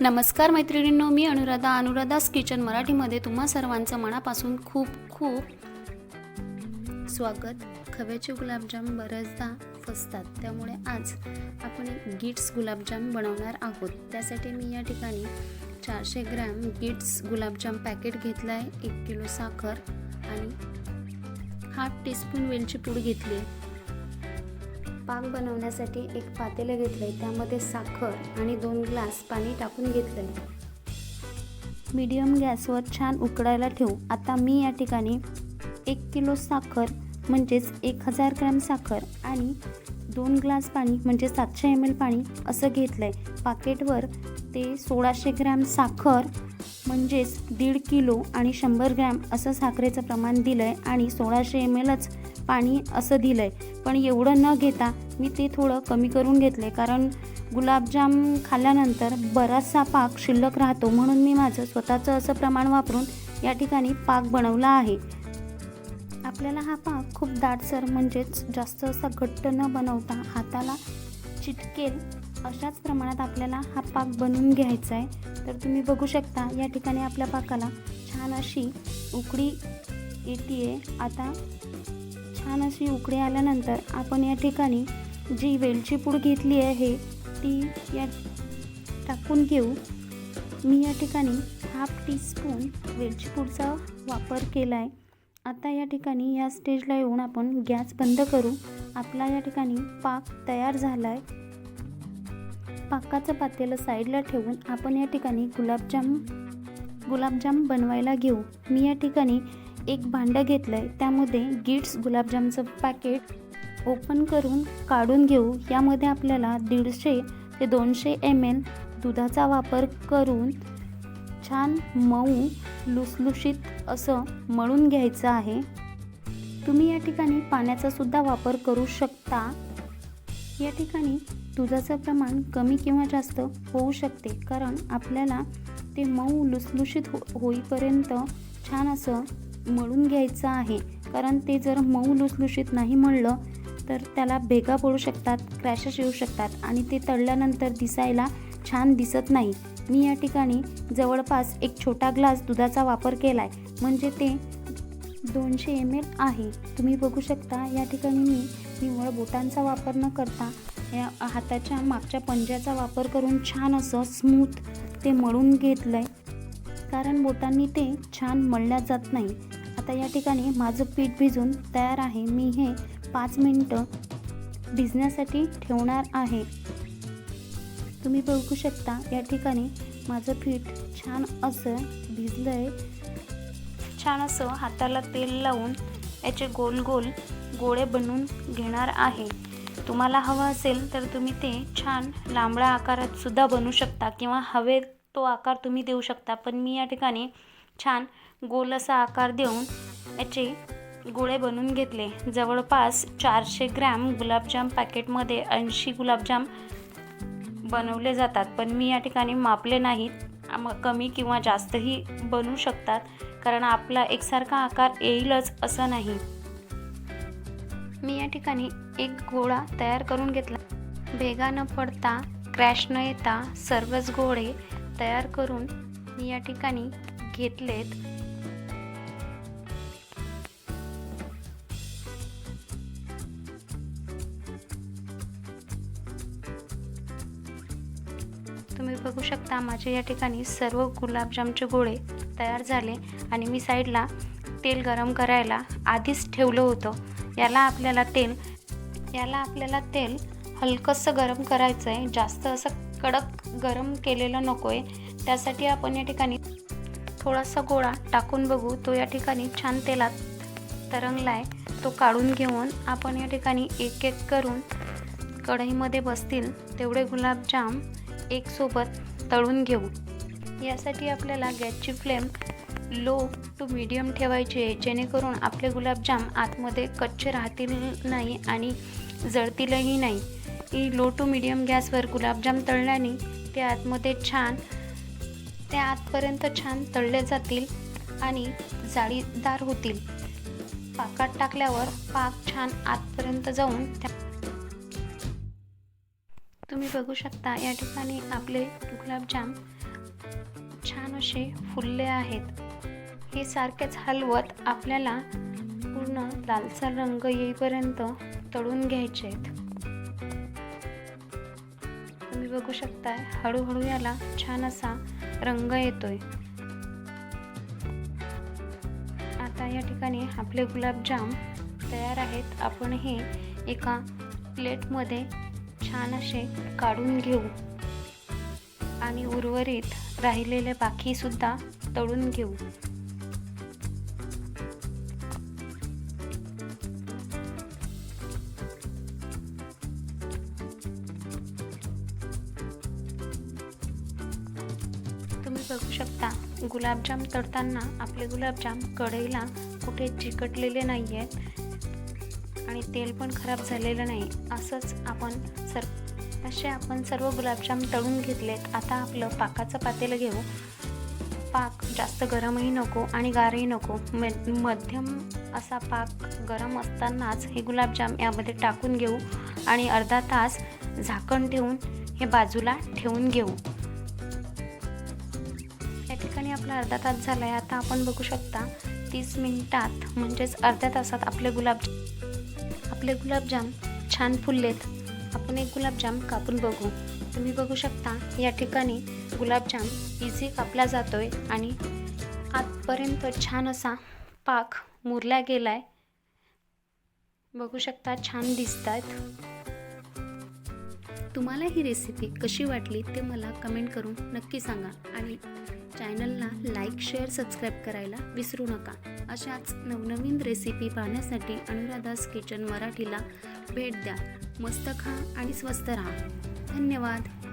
नमस्कार मैत्रिणींनो मी अनुराधा. अनुराधास किचन मराठीमध्ये तुम्हा सर्वांचं मनापासून खूप खूप स्वागत. खव्याचे गुलाबजाम बऱ्याचदा फसतात त्यामुळे आज आपण एक गिट्स गुलाबजाम बनवणार आहोत. त्यासाठी मी या ठिकाणी चारशे ग्रॅम गिट्स गुलाबजाम पॅकेट घेतलं आहे एक किलो साखर आणि हाफ टीस्पून वेलची पूड घेतली आहे. पाक बनवण्यासाठी एक पातेलं घेतलं आहे त्यामध्ये साखर आणि दोन ग्लास पाणी टाकून घेतलं आहे मीडियम गॅसवर छान उकडायला ठेवू. आता मी या ठिकाणी एक किलो साखर म्हणजेच एक हजार ग्रॅम साखर आणि दोन ग्लास पाणी म्हणजे सातशे एम एल पाणी असं घेतलं आहे पाकेटवर ते सोळाशे ग्रॅम साखर म्हणजेच दीड किलो आणि शंभर ग्रॅम असं साखरेचं प्रमाण दिलं आहे आणि सोळाशे एम एलच पाणी असं दिलं आहे पण एवढं न घेता मी ते थोडं कमी करून घेतलं. आहे कारण गुलाबजाम खाल्ल्यानंतर बराचसा पाक शिल्लक राहतो म्हणून मी माझं स्वतःचं असं प्रमाण वापरून या ठिकाणी पाक बनवला आहे. आपल्याला हा पाक खूप दाटसर म्हणजेच जास्त असा घट्ट न बनवता हाताला चिटकेल अशाच प्रमाणात आपल्याला हा पाक बनवून घ्यायचा आहे. तर तुम्ही बघू शकता या ठिकाणी आपल्या पाकाला छान अशी उकडी येते आता छान अशी उकळी आल्यानंतर आपण या ठिकाणी जी वेलची पूड घेतली आहे ती या टाकून घेऊ. मी या ठिकाणी हाफ टीस्पून वेलची पूडचा वापर केला आहे आता या ठिकाणी या स्टेजला येऊन आपण गॅस बंद करू. आपला या ठिकाणी पाक तयार झाला आहे पाकाचं पातेलं साईडला ठेवून आपण या ठिकाणी गुलाबजाम गुलाबजाम बनवायला घेऊ. मी या ठिकाणी एक भांडं घेतलं आहे त्यामध्ये गिट्स गुलाबजामचं पॅकेट ओपन करून काढून घेऊ. यामध्ये आपल्याला दीडशे ते दोनशे एम एल दुधाचा वापर करून छान मऊ लुसलुशीत असं मळून घ्यायचं आहे. तुम्ही या ठिकाणी पाण्याचा सुद्धा वापर करू शकता. या ठिकाणी दुधाचं प्रमाण कमी किंवा जास्त होऊ शकते कारण आपल्याला ते मऊ लुसलुशीत हो होईपर्यंत छान असं मळून घ्यायचं आहे. कारण ते जर मऊ लुसलुशीत नाही म्हणलं तर त्याला भेगा पडू शकतात क्रॅशेस येऊ शकतात आणि ते तळल्यानंतर दिसायला छान दिसत नाही. मी या ठिकाणी जवळपास एक छोटा ग्लास दुधाचा वापर केला आहे म्हणजे ते दोनशे एम एल आहे. तुम्ही बघू शकता या ठिकाणी मी निव्वळ बोटांचा वापर न करता या हाताच्या मागच्या पंज्याचा वापर करून छान असं स्मूथ ते मळून घेतलं आहे कारण बोटांनी ते छान मळल्या जात नाही. आता या ठिकाणी माझं पीठ भिजून तयार आहे. मी हे पाच मिनटं भिजण्यासाठी ठेवणार आहे. तुम्ही बघू शकता या ठिकाणी माझं पीठ छान असं भिजलं आहे छान असं हाताला तेल लावून याचे गोल गोल गोळे बनवून घेणार आहे. तुम्हाला हवं असेल तर तुम्ही ते छान लांबड्या आकारात सुद्धा बनवू शकता किंवा हवे तो आकार तुम्ही देऊ शकता. पण मी या ठिकाणी छान गोल असा आकार देऊन याचे गोळे बनवून घेतले. जवळपास चारशे ग्रॅम गुलाबजाम पॅकेटमध्ये ऐंशी गुलाबजाम बनवले जातात. पण मी या ठिकाणी मापले नाहीत. कमी किंवा जास्तही बनवू शकतात कारण आपला एकसारखा आकार येईलच असं नाही. मी या ठिकाणी एक गोळा तयार करून घेतला. भेगा न पडता क्रॅश न येता सर्वच गोळे तयार करून मी या ठिकाणी घेतलेत. तुम्ही बघू शकता माझे या ठिकाणी सर्व गुलाबजामचे गोळे तयार झाले आणि मी साईडला तेल गरम करायला आधीच ठेवलं होतं. याला आपल्याला तेल याला आपल्याला तेल हलकंसं गरम करायचं आहे जास्त असं कडक गरम केलेलं नको आहे त्यासाठी आपण या ठिकाणी थोडासा गोळा टाकून बघू. तो या ठिकाणी छान तेलात तरंगला आहे तो काढून घेऊन आपण या ठिकाणी एक एक करून कढईमध्ये बसतील तेवढे गुलाबजाम एक सोबत तळून घेऊ. यासाठी आपल्याला गॅसची फ्लेम लो टू मीडियम ठेवायची आहे. जेणेकरून आपले गुलाबजाम आतमध्ये कच्चे राहतील नाही आणि जळतीलही नाही. लो टू मीडियम गॅसवर गुलाबजाम तळल्याने ते आतमध्ये छान ते आतपर्यंत छान तळले जातील आणि जाळीदार होतील. पाकात टाकल्यावर पाक छान आतपर्यंत जाऊन त्या तुम्ही बघू शकता या ठिकाणी आपले गुलाबजाम छान असे फुलले आहेत. हे सारखेच हलवत आपल्याला पूर्ण लालसर रंग येईपर्यंत तळून घ्यायचे आहेत. तुम्ही बघू शकताय हळूहळू याला छान असा रंग येतोय. आता या ठिकाणी आपले गुलाबजाम तयार आहेत. आपण हे एका प्लेटमध्ये छान असे काढून घेऊ. आणि उर्वरित राहिलेले बाकीसुद्धा तळून घेऊ. तुम्ही बघू शकता गुलाबजाम तळताना आपले गुलाबजाम कढईला कुठे चिकटलेले नाही आहेत आणि तेल पण खराब झालेलं नाही. असंच आपण सर असे आपण सर्व गुलाबजाम तळून घेतलेत. आता आपलं पाकाचं पातेलं घेऊ. पाक जास्त गरमही नको आणि गारही नको. मे मध्यम असा पाक गरम असतानाच हे गुलाबजाम यामध्ये टाकून घेऊ आणि अर्धा तास झाकण ठेवून हे बाजूला ठेवून घेऊ. या ठिकाणी आपला अर्धा तास झाला आहे आता आपण बघू शकता तीस मिनिटात म्हणजेच अर्ध्या तासात आपले गुलाब आपले गुलाबजाम छान फुललेत. आपण एक गुलाबजाम कापून बघू. तुम्ही बघू शकता या ठिकाणी गुलाबजाम इझी कापला जातो आहे आणि आतपर्यंत छान असा पाक मुरला गेला आहे बघू शकता छान दिसत आहेत तुम्हाला ही रेसिपी कशी वाटली ते मला कमेंट करून नक्की सांगा आणि चॅनलला लाईक शेअर सबस्क्राईब करायला विसरू नका. अशाच नवनवीन रेसिपी पाहण्यासाठी अनुराधास किचन मराठीला भेट द्या. मस्त खा आणि स्वस्त राहा. धन्यवाद.